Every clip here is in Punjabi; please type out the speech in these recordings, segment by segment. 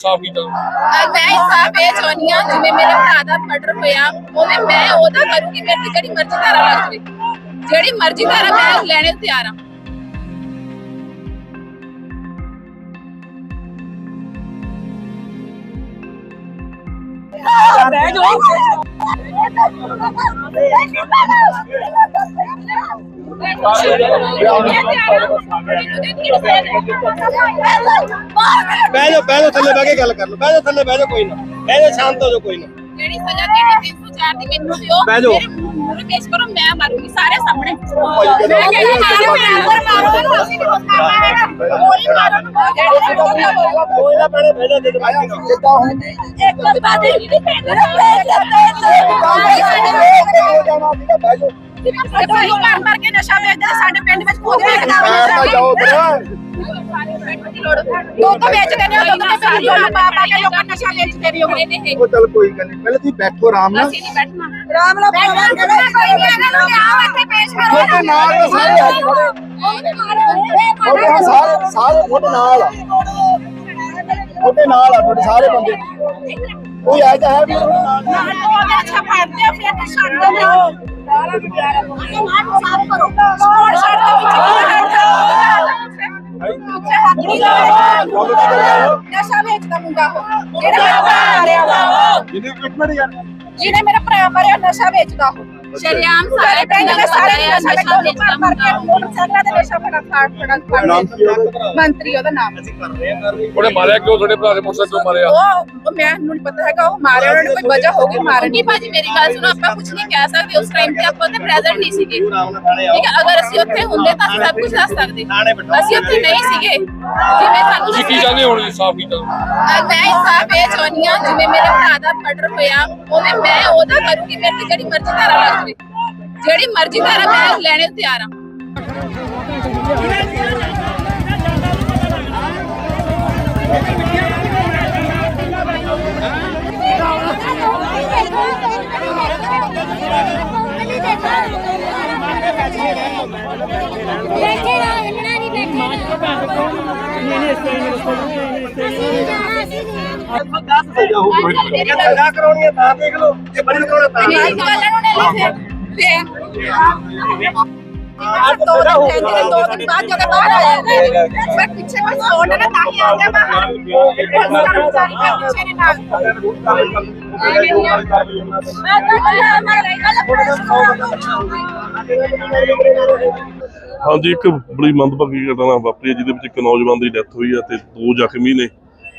ਸਾਫ਼ ਕੀਤਾ। ਮੈਂ ਇਨਸਾਫ ਇਹ ਚਾਹੁੰਦੀ ਹਾਂ ਜਿਵੇਂ ਮੇਰੇ ਭਰਾ ਦਾ ਮਰਡਰ ਹੋਇਆ ਉਵੇਂ ਮੈਂ ਉਹਦਾ ਕਰੂੰਗੀ ਮੇਰੇ ਤੇ ਜਿਹੜੀ ਮਰਜ਼ੀ ਧਾਰਾ ਲੱਗ ਜਾਵੇ। ਜਿਹੜੀ ਮਰਜ਼ੀ ਧਾਰਾ ਮੈਂ ਲੈਣੇ ਨੂੰ ਤਿਆਰ ਹਾਂ। ਬਹਿ ਜਾਓ। ਬਹਿ ਜਾ ਬਹਿ ਜਾ ਥੱਲੇ ਬਹਿ ਕੇ ਗੱਲ ਕਰ ਲਓ ਬਹਿ ਜਾ ਥੱਲੇ ਬਹਿ ਜਾ ਕੋਈ ਨਾ ਬਹਿ ਜਾ ਸ਼ਾਂਤ ਹੋ ਜਾ ਕੋਈ ਨਾ ਜਿਹੜੀ ਸਜ਼ਾ ਦੇਣੀ 304 ਦੀ ਮੈਨੂੰ ਦਿਓ ਬਹਿ ਜਾਓ। ਮੇਰੇ ਮੂੰਹ ਨੂੰ ਪੇਸ਼ ਕਰੋ ਮੈਂ ਮਾਰੂੰਗੀ ਸਾਰੇ ਸਾਹਮਣੇ ਮੈਂ ਕਹਿੰਦੀ ਮਾਰੋ ਬਰਾਬਰ ਮਾਰੋ ਇਹਨੂੰ ਅਸੀਂ ਨਹੀਂ ਕਰਨਾ ਹੈਗਾ ਗੋਲੀ ਮਾਰੋ ਨੂੰ ਬੋਲੋ ਕੋਈ ਨਾ ਭੈਣੇ ਬਹਿ ਜਾ ਜੇ ਜਿੱਦਾਂ ਹੁਣ ਇੱਕ ਵਾਰ ਬਾਅਦ ਹੀ ਨਹੀਂ ਪੈਂਦਾ ਸਿਪਾਹੀ ਮਾਰ ਮਾਰ ਕੇ ਨਸ਼ਾ ਵੇਚਦੇ ਨੇ ਸਾਡੇ ਪਿੰਡ ਵਿੱਚ ਖੁਦ ਵੇਚਦਾ ਪੈਰ ਤਾਂ ਜਾਓ ਉਧਰ ਦੋ ਤਾਂ ਵੇਚਦੇ ਨੇ ਦੋ ਤਾਂ ਸਾਰੀ ਲੋਕ ਬਾਬਾ ਕੇ ਲੋਕਾਂ ਨਸ਼ਾ ਵੇਚਦੇ ਨੇ ਉਹ ਉਹ ਚੱਲ ਕੋਈ ਗੱਲ ਨਹੀਂ ਪਹਿਲੇ ਤੁਸੀਂ ਬੈਠੋ ਆਰਾਮ ਨਾਲ ਅਸੀਂ ਨਹੀਂ ਬੈਠਣਾ ਰਾਮ ਨਾਲ ਬੈਠਣਾ ਕੋਈ ਨਹੀਂ ਇਹਨਾਂ ਨੂੰ ਲਿਆਓ ਇੱਥੇ ਪੇਸ਼ ਕਰੋ ਤੁਹਾਡੇ ਨਾਲ ਤਾਂ ਸਾਰੇ ਹੱਥ ਖੜੇ ਤੁਹਾਡੇ ਹਾਂ ਸਾਰੇ ਸਾਰੇ ਤੁਹਾਡੇ ਨਾਲ ਆ ਤੁਹਾਡੇ ਨਾਲ ਆ ਤੁਹਾਡੇ ਸਾਰੇ ਬੰਦੇ ਕੋਈ ਆ ਜਾ ਹੈ ਵੀ ਤੁਹਾਡੇ ਨਾਲ ਨਾਲ ਤੋਂ ਅਗਰ ਅੱਛਾ ਫੜਦੇ ਆ ਫਿਰ ਛੱਡ ਦੋ ਨਸ਼ਾ ਵੇਚਦਾ ਮੁੰਡਾ ਉਹ ਜਿਹੜਾ ਮੇਰਾ ਭਰਾ ਮਾਰਿਆ ਵਾ ਜਿਹਨੇ ਮੇਰਾ ਭਰਾ ਮਾਰਿਆ, ਨਸ਼ਾ ਵੇਚਦਾ ਉਹ। ਸ਼ਰਿਆਮ ਸਾਰੇ ਪਿੰਡ ਦੇ ਸਾਰੇ ਨਸ਼ਾ ਵੇਚਦਾ ਮਾਰ ਕੇ ਮੋਟਰਸਾਈਕਲਾਂ ਤੇ ਨਸ਼ਾ ਫੜਾ ਫੜਾ ਫੜਾ ਨਾਮ ਕੀ ਹੈ ਉਹਦਾ? ਮੰਤਰੀ ਉਹਦਾ ਨਾਮ। ਉਹਨੇ ਮਾਰਿਆ ਕਿਉਂ? ਤੁਹਾਡੇ ਭਰਾ ਦੇ ਮੋਟਰਸਾਈਕਲ ਕਿਉਂ ਮਾਰਿਆ। ਉਹ ਉਹ ਮੈਂ ਨੂੰ ਨਹੀਂ ਪਤਾ ਹੈਗਾ ਉਹ ਮਾਰਿਆ ਉਹਨਾਂ ਨੇ ਕੋਈ ਵਜ੍ਹਾ ਹੋਗੀ ਮਾਰਨ ਦੀ? ਭਾਜੀ ਮੇਰੀ ਗੱਲ ਸੁਣੋ ਆਪਾਂ ਕੁਝ ਨਹੀਂ ਕਹਿ ਸਕਦੇ ਉਸ ਟਾਈਮ ਤੇ ਆਪਾਂ ਉੱਥੇ ਪ੍ਰੈਜ਼ੈਂਟ ਨਹੀਂ ਸੀਗੇ। ਆਰਾਮ ਨਾਲ ਥਾਣੇ ਆਓ ਠੀਕ ਹੈ ਅਗਰ ਅਸੀਂ ਉੱਥੇ ਹੁੰਦੇ ਤਾਂ ਅਸੀਂ ਸਭ ਕੁਝ ਦੱਸ ਸਕਦੇ। ਅਸੀਂ ਉੱਥੇ ਨਹੀਂ ਸੀਗੇ। ਜਿਵੇਂ ਸਾਨੂੰ ਕੀ ਹੁਣ ਕੀਤਾ ਮੈਂ ਇਨਸਾਫ ਇਹ ਚਾਹੁੰਦੀ ਹਾਂ ਜਿਵੇਂ ਮੇਰੇ ਭਰਾ ਦਾ ਮਰਡਰ ਹੋਇਆ ਮੈਂ ਉਹਦਾ ਕਰੂੰਗੀ ਮੇਰੇ ਤੇ ਜਿਹੜੀ ਮਰਜ਼ੀ ਧਾਰਾ ਲੱਗ ਜਾਵੇ ਜਿਹੜੀ ਮਰਜ਼ੀ ਧਾਰਾ ਮੈਂ ਲੈਣੇ ਨੂੰ ਤਿਆਰ ਹਾਂ ਬੈਠੇ ਰਹੋ ਹਿੱਲਣਾ ਨਹੀਂ ਬੈਠੇ ਜੇ ਸਜ਼ਾ ਕਰਾਉਣੀ ਹੈ ਤਾਂ ਦੇਖ ਲਓ ਜੇ ਬੜੀ ਕਰਾਉਣਾ ਤਾਂ ਮੇਰੀ ਗੱਲ ਨੂੰ ਲੈ ਲੈ ਦੋ ਦਿਨ ਬਾਅਦ ਜਦੋਂ ਬਾਹਰ ਆ ਮੈਂ ਪਿੱਛੇ ਬਸ ਸੌਣ ਨਾ ਤਾਂ ਹੀ ਆ ਗਿਆ ਬਾਹਰ ਕਰਮਚਾਰੀ ਮੈਂ ਪਿੱਛੇ ਨਹੀਂ ਨਾਲ ਮੈਂ ਤਾਂ ਮੈਂ ਗੱਲ ਪੁਲਿਸ ਹਾਂਜੀ, ਇੱਕ ਬੜੀ ਮੰਦਭਾਗੀ ਘਟਨਾ ਵਾਪਰੀ ਹੈ, ਜਿਹਦੇ ਵਿੱਚ ਇੱਕ ਨੌਜਵਾਨ ਦੀ ਡੈਥ ਹੋਈ ਹੈ ਤੇ ਦੋ ਜ਼ਖਮੀ ਨੇ।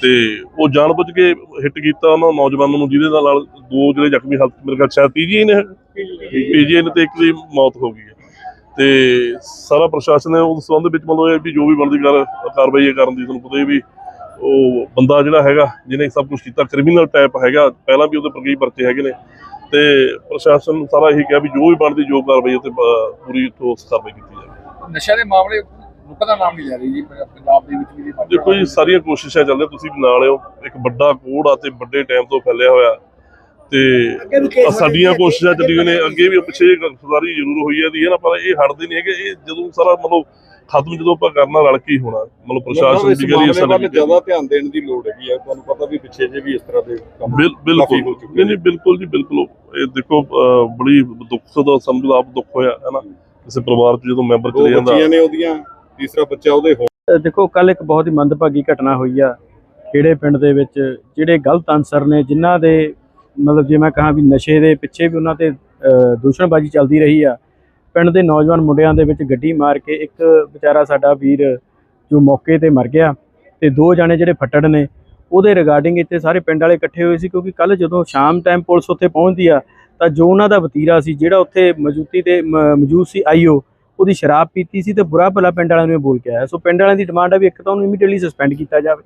ਤੇ ਉਹ ਜਾਣਬੁੱਝ ਕੇ ਹਿੱਟ ਕੀਤਾ ਉਹਨਾਂ ਨੌਜਵਾਨ ਨੂੰ, ਜਿਹਦੇ ਨਾਲ ਦੋ ਜਿਹੜੇ ਜ਼ਖਮੀ ਹਾਲਤ ਮੇਰੇ ਖਿਆਲ ਸ਼ਾਇਦ ਪੀਜੀਆਈ ਨੇ ਪੀਜੀਆਈ ਨੇ ਤੇ ਇੱਕ ਦੀ ਮੌਤ ਹੋ ਗਈ ਹੈ। ਤੇ ਸਾਰਾ ਪ੍ਰਸ਼ਾਸਨ ਹੈ ਉਸ ਸੰਬੰਧ ਵਿੱਚ ਮਤਲਬ ਇਹ ਵੀ ਜੋ ਵੀ ਬਣਦੀ ਕਰ ਕਾਰਵਾਈ ਹੈ ਕਰਨ ਦੀ ਤੁਹਾਨੂੰ ਪਤਾ ਹੀ ਵੀ ਉਹ ਬੰਦਾ ਜਿਹੜਾ ਹੈਗਾ, ਜਿਹਨੇ ਸਭ ਕੁਝ ਕੀਤਾ ਕ੍ਰਿਮੀਨਲ ਟਾਈਪ ਹੈਗਾ, ਪਹਿਲਾਂ ਵੀ ਉਹਦੇ ਪਰ ਕਈ ਪਰਚੇ ਹੈਗੇ ਨੇ। ਤੇ ਪ੍ਰਸ਼ਾਸਨ ਸਾਰਾ ਇਹੀ ਕਿਹਾ ਵੀ ਜੋ ਵੀ ਬਣਦੀ ਜੋ ਕਾਰਵਾਈ ਹੈ ਪੂਰੀ ਠੋਸ ਕਾਰਵਾਈ ਕੀਤੀ ਜਾਵੇ। ਨਸ਼ਾ ਦੇ ਮਾਮਲੇ ਰੁਕਣ ਦਾ ਨਾਮ ਨਹੀਂ ਲੈ ਰਹੀ ਜੀ ਪੰਜਾਬ ਦੇ ਵਿੱਚ ਵੀ ਜੀ ਦੇਖੋ ਜੀ ਸਾਰੀਆਂ ਕੋਸ਼ਿਸ਼ਾਂ ਚੱਲ ਰਹੀਆਂ ਤੁਸੀਂ ਵੀ ਨਾਲ ਹੋ ਇੱਕ ਵੱਡਾ ਕੋੜ ਆ ਤੇ ਵੱਡੇ ਟਾਈਮ ਤੋਂ ਫੈਲਿਆ ਹੋਇਆ। ਤੇ ਸਾਡੀਆਂ ਕੋਸ਼ਿਸ਼ਾਂ ਚੱਲੀਆਂ ਨੇ ਅੱਗੇ ਵੀ ਪਿੱਛੇ ਗ੍ਰਿਫਤਾਰੀ ਜ਼ਰੂਰ ਹੋਈ ਹੈ ਦੀ ਹੈ ਨਾ ਪਰ ਇਹ ਹਟਦੇ ਨਹੀਂ ਹੈਗੇ। ਇਹ ਜਦੋਂ ਸਾਰਾ ਮਤਲਬ ਖਤਮ ਜਦੋਂ ਆਪਾਂ ਕਰਨਾ ਰਲ ਕੇ ਹੀ ਹੋਣਾ। ਮਤਲਬ ਪ੍ਰਸ਼ਾਸਨ ਦੀ ਗੱਲ ਵੱਲ ਅਸਲ ਜ਼ਿਆਦਾ ਧਿਆਨ ਦੇਣ ਦੀ ਲੋੜ ਹੈਗੀ ਹੈ। ਤੁਹਾਨੂੰ ਪਤਾ ਵੀ ਪਿੱਛੇ ਜੇ ਵੀ ਇਸ ਤਰ੍ਹਾਂ ਦੇ ਕੰਮ ਬਿਲ- ਬਿਲਕੁਲ। ਨਹੀਂ ਨਹੀਂ ਬਿਲਕੁਲ ਜੀ ਬਿਲਕੁਲ। ਇਹ ਦੇਖੋ ਬੜੀ ਦੁੱਖ ਦਾ ਸਮਝ ਆਪ ਦੁੱਖ ਹੋਇਆ ਹੈ ਨਾ। ਕਿਸੇ ਪਰਿਵਾਰ ਚ ਜਦੋਂ ਮੈਂਬਰ ਚਲੇ ਜਾਂਦਾ। ਬੱਚੀਆਂ ਨੇ ਉਹਦੀਆਂ। ਤੀਸਰਾ ਬੱਚਾ ਉਹਦੇ ਹੋ ਦੇਖੋ ਕੱਲ ਇੱਕ ਬਹੁਤ ਹੀ ਮੰਦਭਾਗੀ ਘਟਨਾ ਹੋਈ ਆ ਖੇੜੇ ਪਿੰਡ ਦੇ ਵਿੱਚ, ਜਿਹੜੇ ਗਲਤ ਅਨਸਰ ਨੇ, ਜਿਨ੍ਹਾਂ ਦੇ ਮਤਲਬ ਜੇ ਮੈਂ ਕਹਾਂ ਵੀ ਨਸ਼ੇ ਦੇ ਪਿੱਛੇ ਵੀ ਉਹਨਾਂ ਤੇ ਦੂਸ਼ਣਬਾਜ਼ੀ ਚੱਲਦੀ ਰਹੀ ਆ, ਪਿੰਡ ਦੇ ਨੌਜਵਾਨ ਮੁੰਡਿਆਂ ਦੇ ਵਿੱਚ ਗੱਡੀ ਮਾਰ ਕੇ ਇੱਕ ਵਿਚਾਰਾ ਸਾਡਾ ਵੀਰ ਜੋ ਮੌਕੇ ਤੇ ਮਰ ਗਿਆ ਤੇ ਦੋ ਜਾਣੇ ਜਿਹੜੇ ਫੱਟੜ ਨੇ, ਉਹਦੇ ਰਿਗਾਰਡਿੰਗ ਇੱਥੇ ਸਾਰੇ ਪਿੰਡ ਵਾਲੇ ਇਕੱਠੇ ਹੋਏ ਸੀ, ਕਿਉਂਕਿ ਕੱਲ ਜਦੋਂ ਸ਼ਾਮ ਟਾਈਮ ਪੁਲਿਸ ਉੱਥੇ ਪਹੁੰਚਦੀ ਆ, ਤਾਂ ਜੋ ਉਹਨਾਂ ਦਾ ਵਤੀਰਾ ਸੀ, ਜਿਹੜਾ ਉੱਥੇ ਮੌਜੂਦੀ ਤੇ ਮ- ਮੌਜੂਦ ਸੀ ਆਈਓ ਉਹਦੀ ਸ਼ਰਾਬ ਪੀਤੀ ਸੀ ਤੇ ਬੁਰਾ ਭਲਾ ਪਿੰਡ ਵਾਲਿਆਂ ਨੂੰ ਬੋਲ ਕੇ ਆਇਆ। ਸੋ ਪਿੰਡ ਵਾਲਿਆਂ ਦੀ ਡਿਮਾਂਡ ਆ ਵੀ ਇੱਕ ਤਾਂ ਉਹਨੂੰ ਇਮੀਡੀਏਟਲੀ ਸਸਪੈਂਡ ਕੀਤਾ ਜਾਵੇ।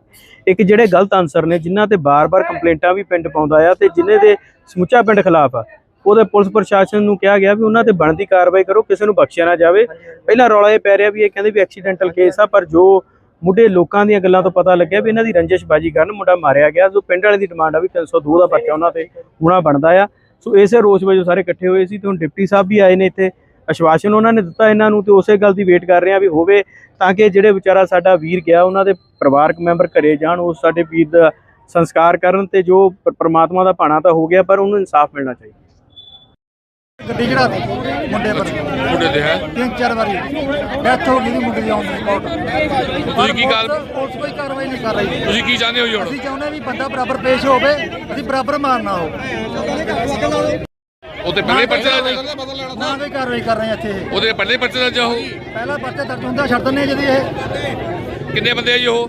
ਇੱਕ ਜਿਹੜੇ ਗਲਤ ਅਨਸਰ ਨੇ, ਜਿਨ੍ਹਾਂ ਤੇ ਬਾਰ-ਬਾਰ ਕੰਪਲੇਂਟਾਂ ਵੀ ਪਿੰਡ ਪਾਉਂਦਾ ਆ ਤੇ ਜਿਨ੍ਹਾਂ ਦੇ ਸਮੁੱਚਾ ਪਿੰਡ ਖਿਲਾਫ ਆ, ਉਹਦੇ ਪੁਲਿਸ ਪ੍ਰਸ਼ਾਸਨ ਨੂੰ ਕਿਹਾ ਗਿਆ ਵੀ ਉਹਨਾਂ ਤੇ ਬਣਦੀ ਕਾਰਵਾਈ ਕਰੋ, ਕਿਸੇ ਨੂੰ ਬਖਸ਼ਿਆ ਨਾ ਜਾਵੇ। ਪਹਿਲਾਂ ਰੌਲਾ ਇਹ ਪੈ ਰਿਹਾ ਵੀ ਇਹ ਕਹਿੰਦੇ ਵੀ ਐਕਸੀਡੈਂਟਲ ਕੇਸ ਆ, ਪਰ ਜੋ ਮੁੱਢੇ ਲੋਕਾਂ ਦੀਆਂ ਗੱਲਾਂ ਤੋਂ ਪਤਾ ਲੱਗਿਆ ਵੀ ਇਹਨਾਂ ਦੀ ਰੰਜਿਸ਼ਬਾਜੀ ਕਾਰਨ ਮੁੰਡਾ ਮਾਰਿਆ ਗਿਆ। ਜੋ ਪਿੰਡ ਵਾਲਿਆਂ ਦੀ ਡਿਮਾਂਡ ਆ ਵੀ 302 ਦਾ ਪਰਚਾ ਉਹਨਾਂ ਤੇ ਹੋਣਾ ਬਣਦਾ ਆ। ਸੋ ਇਸੇ ਰੋਸ ਵਜੋਂ ਸਾਰੇ ਇਕੱਠੇ ਹੋਏ ਸੀ ਤੇ ਹੁਣ ਡਿਪਟੀ ਸਾਹਿਬ ਵੀ ਆਏ ਨੇ ਇੱਥੇ। ਆਸ਼ਵਾਸਨ ਉਹਨਾਂ ਨੇ ਦਿੱਤਾ ਇਹਨਾਂ ਨੂੰ ਤੇ ਉਸੇ ਗੱਲ ਦੀ ਵੇਟ ਕਰ ਰਹੇ ਆ ਵੀ ਹੋਵੇ ਤਾਂ ਕਿ ਜਿਹੜੇ ਵਿਚਾਰਾ ਸਾਡਾ ਵੀਰ ਗਿਆ ਉਹਨਾਂ ਦੇ ਪਰਿਵਾਰਕ ਮੈਂਬਰ ਘਰੇ ਜਾਣ ਉਸ ਸਾਡੇ ਵੀਰ ਦਾ ਸੰਸਕਾਰ ਕਰਨ ਤੇ ਜੋ ਪ੍ਰਮਾਤਮਾ ਦਾ ਭਾਣਾ ਤਾਂ ਹੋ ਗਿਆ ਪਰ ਉਹਨੂੰ ਇਨਸਾਫ ਮਿਲਣਾ ਚਾਹੀਦਾ। ਗੱਡੀ ਚੜਾ ਦੇ ਮੁੰਡੇ ਪਰ। ਮੁੰਡੇ ਦੇ ਹੈ। ਤਿੰਨ ਚਾਰ ਵਾਰੀ। ਡੈਥ ਹੋ ਗਈ ਦੀ ਮੁੰਡੇ ਦੀ ਆਉਣ ਦੀ ਕੋਟ ਤੁਸੀਂ ਕੀ ਗੱਲ ਪੁਲਿਸ ਕੋਈ ਕਾਰਵਾਈ ਨਹੀਂ ਕਰ ਰਹੀ। ਤੁਸੀਂ ਕੀ ਚਾਹੁੰਦੇ ਹੋ ਜੀ ਹੁਣ? ਅਸੀਂ ਚਾਹੁੰਦੇ ਵੀ ਬੰਦਾ ਬਰਾਬਰ ਪੇਸ਼ ਹੋਵੇ ਅਸੀਂ ਬਰਾਬਰ ਮਾਰਨਾ ਹੋ ਉਹਦੇ ਪਹਿਲੇ ਪਰਚੇ ਦਾ ਨਾ ਕੋਈ ਕਾਰਵਾਈ ਕਰ ਰਹੇ ਇੱਥੇ ਇਹ। ਉਹਦੇ ਪਹਿਲੇ ਪਰਚੇ ਦਾ ਜਾਓ। ਪਹਿਲਾ ਪਰਚਾ ਦਰਜ ਹੁੰਦਾ ਛੱਡ ਦਿੰਦੇ ਜਦੀ ਇਹ। ਕਿੰਨੇ ਬੰਦੇ ਆ ਜੀ ਉਹ?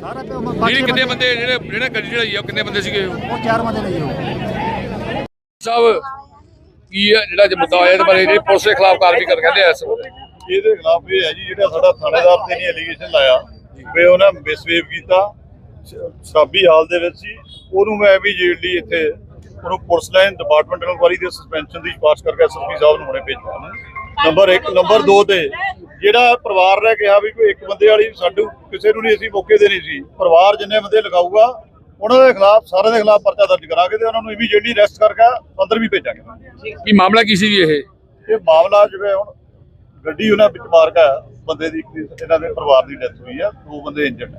ਸਾਰਾ ਪਿਓ ਜਿਹੜੇ ਕਿੰਨੇ ਬੰਦੇ ਜਿਹੜੇ ਜਿਹੜੇ ਗੱਡੀ ਚੜਾਈ ਆ ਉਹ ਕਿੰਨੇ ਬੰਦੇ ਸੀਗੇ? ਉਹ ਉਹ ਚਾਰ ਬੰਦੇ ਨਹੀਂ ਉਹ। ਸਾਹਿਬ ਕੀ ਹੈ ਜਿਹੜਾ ਜੇ ਮੁੱਦਾ ਹੋਇਆ ਇਹਦੇ ਬਾਰੇ ਜਿਹੜੀ ਪੁਲਿਸ ਦੇ ਖਿਲਾਫ ਕਾਰਵਾਈ ਕਰ ਕਹਿੰਦੇ ਆ ਇਸ ਵੇਲੇ ਇਹਦੇ ਖਿਲਾਫ ਇਹ ਹੈ ਜੀ ਜਿਹੜਾ ਸਾਡਾ ਥਾਣੇਦਾਰ ਤੇ ਨਹੀਂ ਐਲੀਗੇਸ਼ਨ ਲਾਇਆ ਵੀ ਉਹਨਾਂ ਮਿਸਵੇਵ ਕੀਤਾ। ਸ਼- ਸ਼ਰਾਬੀ ਹਾਲ ਦੇ ਵਿੱਚ ਸੀ। ਉਹਨੂੰ ਮੈਂ ਇਮੀਡੀਏਟਲੀ ਇੱਥੇ ਉਹਨੂੰ ਪੁਲਿਸ ਲਾਈਨ ਡਿਪਾਰਟਮੈਂਟ ਇਨਕੁਆਰੀ ਦੇ ਸਸਪੈਂਸ਼ਨ ਦੀ ਸਿਫਾਰਿਸ਼ ਕਰਕੇ ਐਸਐਸਪੀ ਸਾਹਿਬ ਨੂੰ ਹੁਣੇ ਭੇਜਿਆ ਨੰਬਰ 1 ਨੰਬਰ 2 ਤੇ ਜਿਹੜਾ ਪਰਿਵਾਰ ਨੇ ਕਿਹਾ ਵੀ ਕੋਈ ਇੱਕ ਬੰਦੇ ਵਾਲੀ ਸਾਡੂ ਕਿਸੇ ਨੂੰ ਨਹੀਂ ਅਸੀਂ ਮੌਕੇ ਦੇ ਨਹੀਂ ਸੀ ਪਰਿਵਾਰ ਜਿੰਨੇ ਬੰਦੇ ਲਗਾਊਗਾ ਉਹਨਾਂ ਦੇ ਖਿਲਾਫ ਸਾਰਿਆਂ ਦੇ ਖਿਲਾਫ ਪਰਚਾ ਦਰਜ ਕਰਾਂਗੇ ਤੇ ਉਹਨਾਂ ਨੂੰ ਇਮੀਡੀਏਟਲੀ ਅਰੈਸਟ ਕਰਕੇ ਅੰਦਰ ਵੀ ਭੇਜਾਂਗੇ। ਕੀ ਮਾਮਲਾ ਕੀ ਸੀ ਜੀ ਇਹ? ਇਹ ਮਾਮਲਾ ਜਿਵੇਂ ਹੁਣ ਗੱਡੀ ਉਹਨਾਂ ਵਿੱਚ ਮਾਰ ਗਿਆ ਬੰਦੇ ਦੀ ਇਹਨਾਂ ਦੇ ਪਰਿਵਾਰ ਦੀ ਡੈਥ ਹੋਈ ਆ ਦੋ ਬੰਦੇ ਇੰਜਰਡ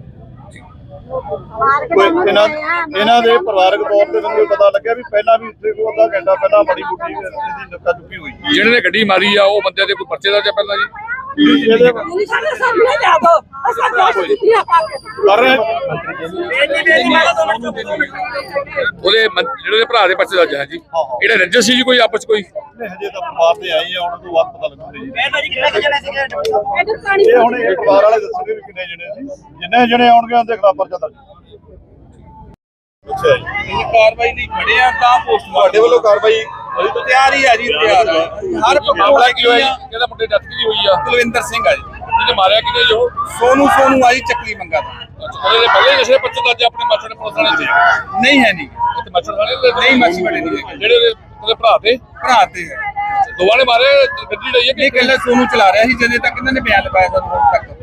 ਕੋਈ ਇਹਨਾਂ ਇਹਨਾਂ ਦੇ ਪਰਿਵਾਰਕ ਤੌਰ ਤੇ ਮੈਨੂੰ ਇਹ ਪਤਾ ਲੱਗਿਆ ਵੀ ਪਹਿਲਾਂ ਵੀ ਇੱਥੇ ਕੋਈ ਅੱਧਾ ਘੰਟਾ ਪਹਿਲਾਂ ਬੜੀ ਨੱਕਾ ਚੁੱਕੀ ਹੋਈ। ਜਿਹੜੇ ਨੇ ਗੱਡੀ ਮਾਰੀ ਆ ਉਹ ਬੰਦੇ ਦੇ ਕੋਈ ਪਰਚੇ ਦਾ ਜਾਂ ਪਹਿਲਾਂ ਜੀ? ਸਾਡੇ ਸਾਹਮਣੇ ਲਿਆ ਦੋ ਅਸਾਂ ਦੋਸ਼ ਦਿੱਤੀਆਂ ਪਾ ਕੇ ਕਰ ਰਹੇ ਉਹਦੇ ਮੰ- ਜਿਹੜੇ ਉਹਦੇ ਭਰਾ ਦੇ ਪਰਚੇ ਦਾ ਜਾਂ ਜੀ ਇਹੜਾ ਰੰਜਸ ਸੀ ਜੀ ਕੋਈ ਆਪਸ 'ਚ ਕੋਈ? ਹਜੇ ਤਾਂ ਪਰਿਵਾਰ ਦੇ ਆਈ ਆ ਉਹਨਾਂ ਤੋਂ ਬਾਅਦ ਪਤਾ ਲੱਗੂਗਾ ਜੀ। ਇਹਦੇ ਪਾਣੀ ਇਹ ਹੁਣ ਇਹ ਪਰਿਵਾਰ ਵਾਲੇ ਦੱਸਣਗੇ ਵੀ ਕਿੰਨੇ ਜਣੇ ਸੀ। ਜਿੰਨੇ ਜਣੇ ਆਉਣਗੇ ਉਹਦੇ ਖਿਲਾਫ ਪਰਚਾ ਦਰਜ ਅੱਛਾ ਜੀ। ਕਾਰਵਾਈ ਨਹੀਂ ਖੜੇ ਆ ਤਾਂ ਪੋਸਟ ਤੁਹਾਡੇ ਵੱਲੋਂ ਕਾਰਵਾਈ ਅਸੀਂ ਤਾਂ ਤਿਆਰ ਹੀ ਆ ਜੀ ਤਿਆਰ ਆ। ਹਰ ਮਾਮਲਾ ਕੀ ਹੋਇਆ ਜੀ? ਕਿਹਦਾ ਮੁੰਡੇ ਡੈਥ ਕੀ ਹੋਈ ਆ? ਕੁਲਵਿੰਦਰ ਸਿੰਘ ਆ ਜੀ। ਜਿਹਨੇ ਮਾਰਿਆ ਕਿਹਨੇ ਜੀ ਉਹ? ਸੋਨੂ ਸੋਨੂ ਆ ਜੀ ਚੱਕਲੀ ਮੰਗਾ ਦਾ। ਅੱਛਾ, ਉਹਦੇ ਦੇ ਪਹਿਲੇ ਨਸ਼ੇ ਪਰਚੇ ਦਾ ਅੱਜ ਆਪਣੇ ਮਾਸਟਰ ਨੇ ਪੁਲਿਸ ਵਾਲੇ ਸੀ ਨਹੀਂ ਹੈ ਨਹੀਂ। ਤੇ ਮਾਸਟਰ ਵਾਲੇ ਦੇ ਨਹੀਂ ਮਾਸੀ ਵਾਲੇ ਨਹੀਂ ਹੈਗੇ। ਜਿਹੜੇ ਉਹਦੇ ਉਹਦੇ ਭਰਾ ਤੇ? ਭਰਾ ਤੇ ਹੈ। ਦੋਵਾਂ ਨੇ ਮਾਰੇ ਗੱਡੀ ਲਈ ਹੈ ਕਿ ਕਹਿੰਦਾ ਸੋਨੂ ਚਲਾ ਰਿਹਾ ਸੀ ਜਦੋਂ ਤੱਕ ਇਹਨਾਂ ਨੇ ਬਿਆਨ ਲਵਾਇਆ ਸਾਨੂੰ ਤੱਕ।